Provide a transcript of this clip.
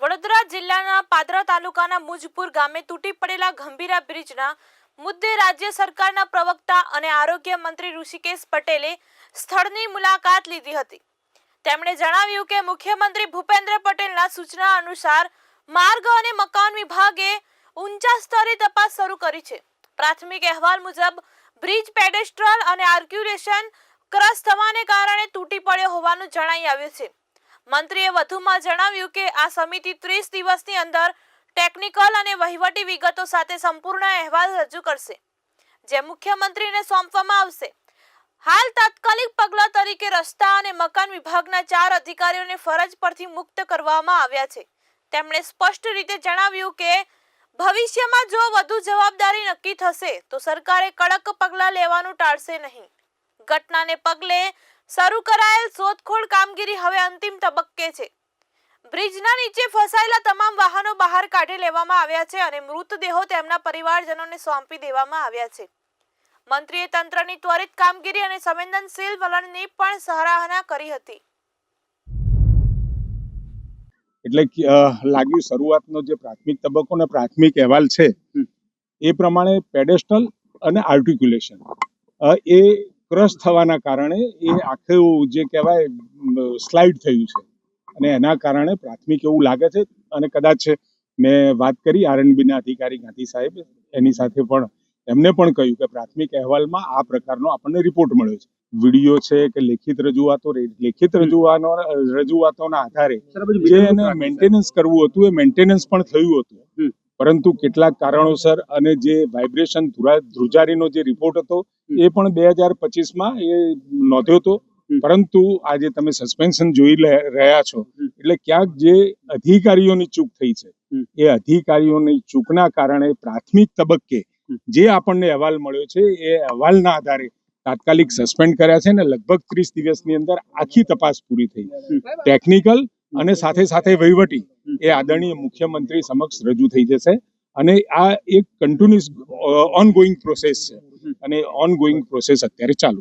વડોદરા જિલ્લાના પાદરા તાલુકાના મુજપુર ગામે તૂટી પડેલા ગંભીરા બ્રિજના મુદ્દે રાજ્ય સરકારના પ્રવક્તા અને આરોગ્ય મંત્રી ઋષિકેશ પટેલે સ્થળની મુલાકાત લીધી હતી. તેમણે જણાવ્યું કે મુખ્યમંત્રી ભૂપેન્દ્ર પટેલના સૂચના અનુસાર માર્ગ અને મકાન વિભાગે ઊંચા સ્તરે તપાસ શરૂ કરી છે. પ્રાથમિક અહેવાલ મુજબ બ્રિજ પેડેસ્ટ્રલ અને આર્ક્યુલેશન ક્રસ થવાને કારણે તૂટી પડ્યો હોવાનું જણાઈ આવ્યું છે. મંત્રીએ વધુમાં જણાવ્યું કે આ સમિતિ ત્રીસ દિવસની અંદર ટેકનિકલ અને વહીવટી વિગતો સાથે સંપૂર્ણ અહેવાલ રજૂ કરશે, જે મુખ્યમંત્રીને સોંપવામાં આવશે. હાલ તાત્કાલિક પગલાં તરીકે રસ્તા અને મકાન વિભાગના ચાર અધિકારીઓને ફરજ પરથી મુક્ત કરવામાં આવ્યા છે. તેમણે સ્પષ્ટ રીતે જણાવ્યું કે, ભવિષ્યમાં જો વધુ જવાબદારી નક્કી થશે, તો સરકારે કડક પગલાં લેવાનું ટાળશે નહીં. ઘટનાને પગલે શરૂ કરાયેલ શોધખોળ કામગીરી હવે અંતિમ તબક્કે છે. બ્રિજના નીચે ફસાયેલા તમામ વાહનો બહાર કાઢી લેવામાં આવ્યા છે અને મૃતદેહો તેમના પરિવારજનોને સોંપી દેવામાં આવ્યા છે. મંત્રીએ તંત્રની ત્વરિત કામગીરી અને સંવેદનશીલ વલણની પણ સરાહના કરી હતી. એટલે લાગ્યું શરૂઆતનો જે પ્રાથમિક તબક્કો અને પ્રાથમિક અહેવાલ છે એ પ્રમાણે પેડેસ્ટલ અને આર્ટિક્યુલેશન. એ ક્રશ થવાના કારણે એ આખું જે કહેવાય સ્લાઇડ થયું છે. અને એના કારણે પ્રાથમિક એવું લાગે છે અને કદાચ મેં વાત કરી આરએનબીના અધિકારી ગાંધી સાહેબ એની સાથે પણ. એમને પણ કહ્યું કે પ્રાથમિક અહેવાલમાં આ પ્રકારનો આપણને રિપોર્ટ મળ્યો છે. વીડિયો છે કે લેખિત રજૂઆતો લેખિત રજૂઆતો રજૂઆતોના આધારે જે એને મેન્ટેનન્સ કરવું હતું એ મેન્ટેનન્સ પણ થયું હતું. પરંતુ કેટલાક કારણોસર અને જે વાઇબ્રેશન ધ્રુજારીનો જે રિપોર્ટ હતો એ પણ બે હજાર પચીસમાં એ નોંધ્યો હતો પરંતુ આજે તમે સસ્પેન્શન જોઈ રહ્યા છો. એટલે ક્યાંક જે અધિકારીઓની ચૂક થઈ છે એ અધિકારીઓની ચૂકના કારણે પ્રાથમિક તબક્કે જે આપણને અહેવાલ મળ્યો છે એ અહેવાલના આધારે તાત્કાલિક સસ્પેન્ડ કર્યા છે ને લગભગ ત્રીસ દિવસની અંદર આખી તપાસ પૂરી થઈ. ટેકનિકલ અને સાથે સાથે વહીવટી. એ આદરણીય મુખ્યમંત્રી સમક્ષ રજૂ થઈ જશે. અને આ એક કન્ટિન્યુઅસ ઓન ગોઈંગ પ્રોસેસ છે. અને ઓન ગોઈંગ પ્રોસેસ અત્યારે ચાલુ.